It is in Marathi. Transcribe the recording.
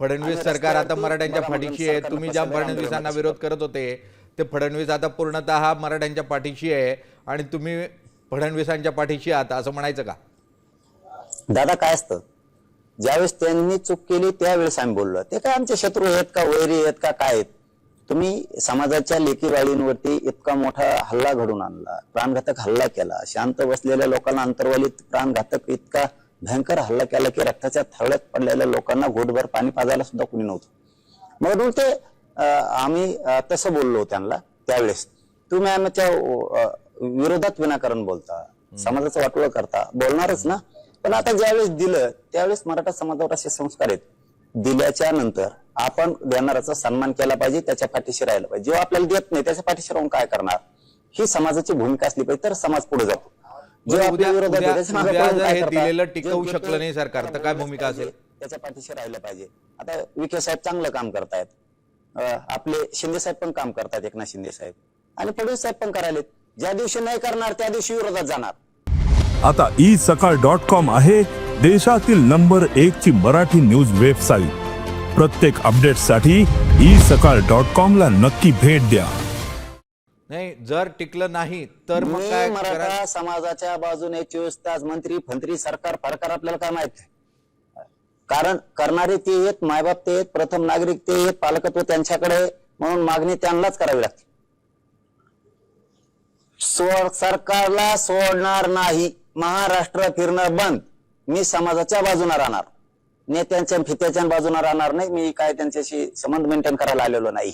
फडणवीस सरकार आता मराठ्यांच्या पाठीशी आहे. तुम्ही ज्या फडणवीसांना विरोध करत होते ते फडणवीस आता पूर्णतः मराठ्यांच्या पाठीशी आहे आणि तुम्ही फडणवीसांच्या पाठीशी आहात असं म्हणायचं का? दादा काय असतं? ज्यावेळेस त्यांनी चूक केली त्यावेळेस आम्ही बोललो. ते काय आमचे शत्रू आहेत का वैरी आहेत का काय आहेत? तुम्ही समाजाच्या लेकीबाळींवरती इतका मोठा हल्ला घडून आणला प्राणघातक हल्ला केला. शांत बसलेल्या लोकांना अंतर्वालीत प्राणघातक इतका भयंकर हल्ला केला की रक्ताच्या थरळ्यात पडलेल्या लोकांना घोटभर पाणी पाजायला सुद्धा कुणी नव्हतं. म्हणून ते आम्ही तसं बोललो त्यांना त्यावेळेस. तुम्ही आमच्या विरोधात विनाकारण बोलता समाजाचं वाटोळं करता बोलणारच ना. पण आता ज्यावेळेस दिलं त्यावेळेस मराठा समाजावर असे संस्कार आहेत. दिल्याच्या नंतर आपण देणाऱ्याचा सन्मान केला पाहिजे त्याच्या पाठीशी राहिला पाहिजे. जेव्हा आपल्याला देत नाही त्याच्या पाठीशी राहून काय करणार? ही समाजाची भूमिका असली पाहिजे तर समाज पुढे जातो. जर हे? दिलेलं टिकवू शकलं नाही सरकार, तर काय भूमिका असेल? त्याच्या पाठीशी राहिलं पाहिजे. आता विखे साहेब चांगलं काम करतायत. आपले शिंदे साहेब पण काम करतायत एकनाथ शिंदे साहेब. आणि फडणवीस साहेब पण करायलेत. ज्या दिवशी नाही करणार त्या दिवशी विरोधात जाणार. आता ई सकाळ डॉट कॉम आहे देशातील नंबर एक ची मराठी न्यूज वेबसाईट. प्रत्येक अपडेटसाठी ई सकाळ डॉट कॉम ला नक्की भेट द्या. नाही जर टिकलं नाही तर मग मी काय करा मराठा समाजाच्या बाजूने चोवीस तास मंत्री फंत्री सरकार फरकार आपल्याला काय माहीत? आहे? कारण करणारे ते आहेत मायबाप ते आहेत प्रथम नागरिक ते आहेत पालकत्व त्यांच्याकडे आहे, म्हणून मागणी त्यांनाच करावी लागते. सोड सरकारला सोडणार नाही महाराष्ट्र फिरणं बंद. मी समाजाच्या बाजूने राहणार. नेत्यांच्या फित्याच्या बाजूने राहणार नाही मी काय त्यांच्याशी संबंध मेंटेन करायला आलेलो नाही.